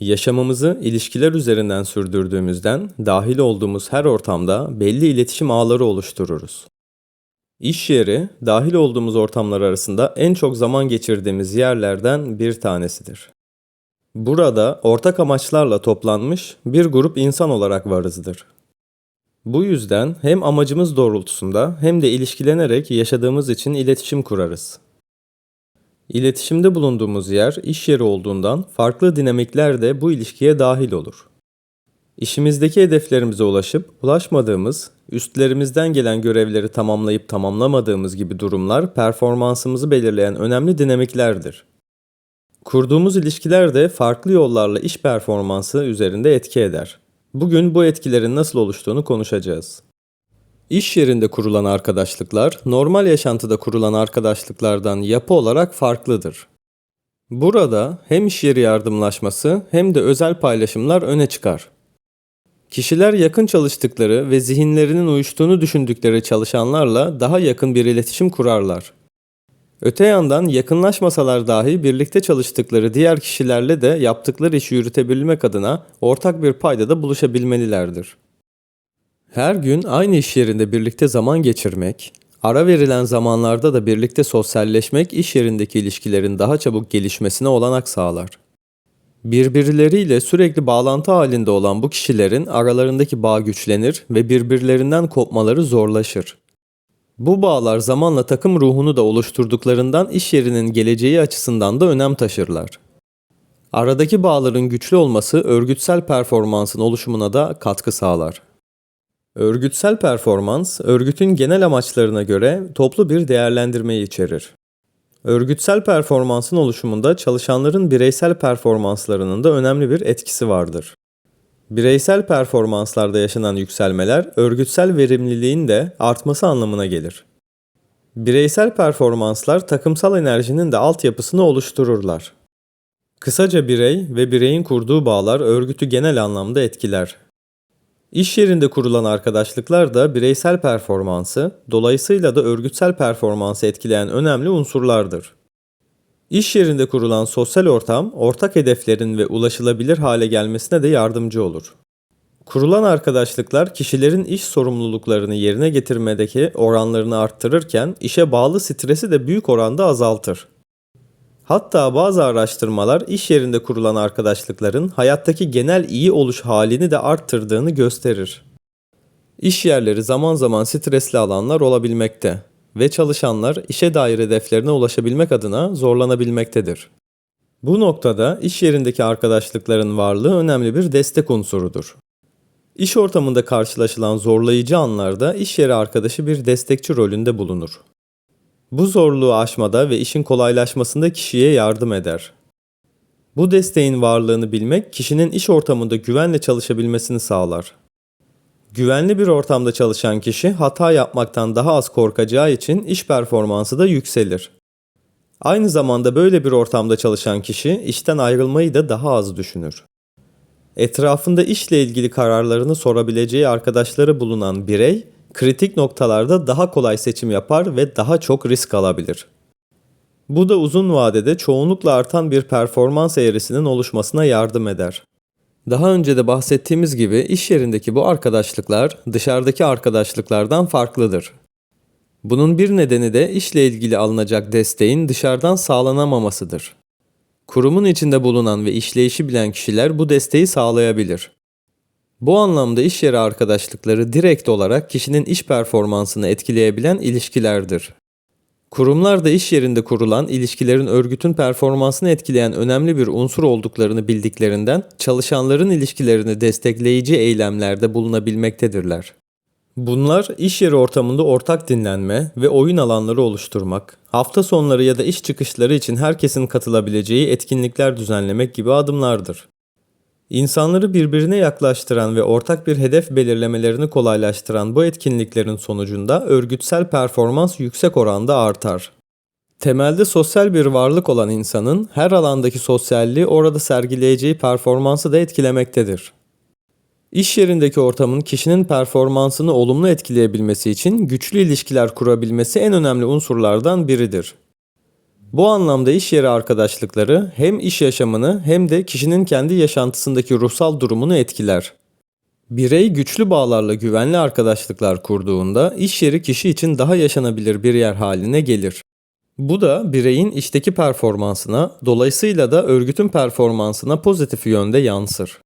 Yaşamımızı ilişkiler üzerinden sürdürdüğümüzden dahil olduğumuz her ortamda belli iletişim ağları oluştururuz. İş yeri, dahil olduğumuz ortamlar arasında en çok zaman geçirdiğimiz yerlerden bir tanesidir. Burada ortak amaçlarla toplanmış bir grup insan olarak varızdır. Bu yüzden hem amacımız doğrultusunda hem de ilişkilenerek yaşadığımız için iletişim kurarız. İletişimde bulunduğumuz yer iş yeri olduğundan farklı dinamikler de bu ilişkiye dahil olur. İşimizdeki hedeflerimize ulaşıp ulaşmadığımız, üstlerimizden gelen görevleri tamamlayıp tamamlamadığımız gibi durumlar performansımızı belirleyen önemli dinamiklerdir. Kurduğumuz ilişkiler de farklı yollarla iş performansı üzerinde etki eder. Bugün bu etkilerin nasıl oluştuğunu konuşacağız. İş yerinde kurulan arkadaşlıklar, normal yaşantıda kurulan arkadaşlıklardan yapı olarak farklıdır. Burada hem iş yeri yardımlaşması hem de özel paylaşımlar öne çıkar. Kişiler yakın çalıştıkları ve zihinlerinin uyuştuğunu düşündükleri çalışanlarla daha yakın bir iletişim kurarlar. Öte yandan yakınlaşmasalar dahi birlikte çalıştıkları diğer kişilerle de yaptıkları işi yürütebilmek adına ortak bir paydada buluşabilmelilerdir. Her gün aynı iş yerinde birlikte zaman geçirmek, ara verilen zamanlarda da birlikte sosyalleşmek iş yerindeki ilişkilerin daha çabuk gelişmesine olanak sağlar. Birbirleriyle sürekli bağlantı halinde olan bu kişilerin aralarındaki bağ güçlenir ve birbirlerinden kopmaları zorlaşır. Bu bağlar zamanla takım ruhunu da oluşturduklarından iş yerinin geleceği açısından da önem taşırlar. Aradaki bağların güçlü olması örgütsel performansın oluşumuna da katkı sağlar. Örgütsel performans, örgütün genel amaçlarına göre toplu bir değerlendirmeyi içerir. Örgütsel performansın oluşumunda çalışanların bireysel performanslarının da önemli bir etkisi vardır. Bireysel performanslarda yaşanan yükselmeler örgütsel verimliliğin de artması anlamına gelir. Bireysel performanslar takımsal enerjinin de altyapısını oluştururlar. Kısaca birey ve bireyin kurduğu bağlar örgütü genel anlamda etkiler. İş yerinde kurulan arkadaşlıklar da bireysel performansı, dolayısıyla da örgütsel performansı etkileyen önemli unsurlardır. İş yerinde kurulan sosyal ortam, ortak hedeflerin ve ulaşılabilir hale gelmesine de yardımcı olur. Kurulan arkadaşlıklar kişilerin iş sorumluluklarını yerine getirmedeki oranlarını arttırırken işe bağlı stresi de büyük oranda azaltır. Hatta bazı araştırmalar iş yerinde kurulan arkadaşlıkların hayattaki genel iyi oluş halini de arttırdığını gösterir. İş yerleri zaman zaman stresli alanlar olabilmekte ve çalışanlar işe dair hedeflerine ulaşabilmek adına zorlanabilmektedir. Bu noktada iş yerindeki arkadaşlıkların varlığı önemli bir destek unsurudur. İş ortamında karşılaşılan zorlayıcı anlarda iş yeri arkadaşı bir destekçi rolünde bulunur. Bu zorluğu aşmada ve işin kolaylaşmasında kişiye yardım eder. Bu desteğin varlığını bilmek kişinin iş ortamında güvenle çalışabilmesini sağlar. Güvenli bir ortamda çalışan kişi hata yapmaktan daha az korkacağı için iş performansı da yükselir. Aynı zamanda böyle bir ortamda çalışan kişi işten ayrılmayı da daha az düşünür. Etrafında işle ilgili kararlarını sorabileceği arkadaşları bulunan birey kritik noktalarda daha kolay seçim yapar ve daha çok risk alabilir. Bu da uzun vadede çoğunlukla artan bir performans eğrisinin oluşmasına yardım eder. Daha önce de bahsettiğimiz gibi iş yerindeki bu arkadaşlıklar dışarıdaki arkadaşlıklardan farklıdır. Bunun bir nedeni de işle ilgili alınacak desteğin dışarıdan sağlanamamasıdır. Kurumun içinde bulunan ve işleyişi bilen kişiler bu desteği sağlayabilir. Bu anlamda iş yeri arkadaşlıkları direkt olarak kişinin iş performansını etkileyebilen ilişkilerdir. Kurumlar da iş yerinde kurulan ilişkilerin örgütün performansını etkileyen önemli bir unsur olduklarını bildiklerinden çalışanların ilişkilerini destekleyici eylemlerde bulunabilmektedirler. Bunlar iş yeri ortamında ortak dinlenme ve oyun alanları oluşturmak, hafta sonları ya da iş çıkışları için herkesin katılabileceği etkinlikler düzenlemek gibi adımlardır. İnsanları birbirine yaklaştıran ve ortak bir hedef belirlemelerini kolaylaştıran bu etkinliklerin sonucunda örgütsel performans yüksek oranda artar. Temelde sosyal bir varlık olan insanın her alandaki sosyalliği orada sergileyeceği performansı da etkilemektedir. İş yerindeki ortamın kişinin performansını olumlu etkileyebilmesi için güçlü ilişkiler kurabilmesi en önemli unsurlardan biridir. Bu anlamda iş yeri arkadaşlıkları hem iş yaşamını hem de kişinin kendi yaşantısındaki ruhsal durumunu etkiler. Birey güçlü bağlarla güvenli arkadaşlıklar kurduğunda iş yeri kişi için daha yaşanabilir bir yer haline gelir. Bu da bireyin işteki performansına, dolayısıyla da örgütün performansına pozitif yönde yansır.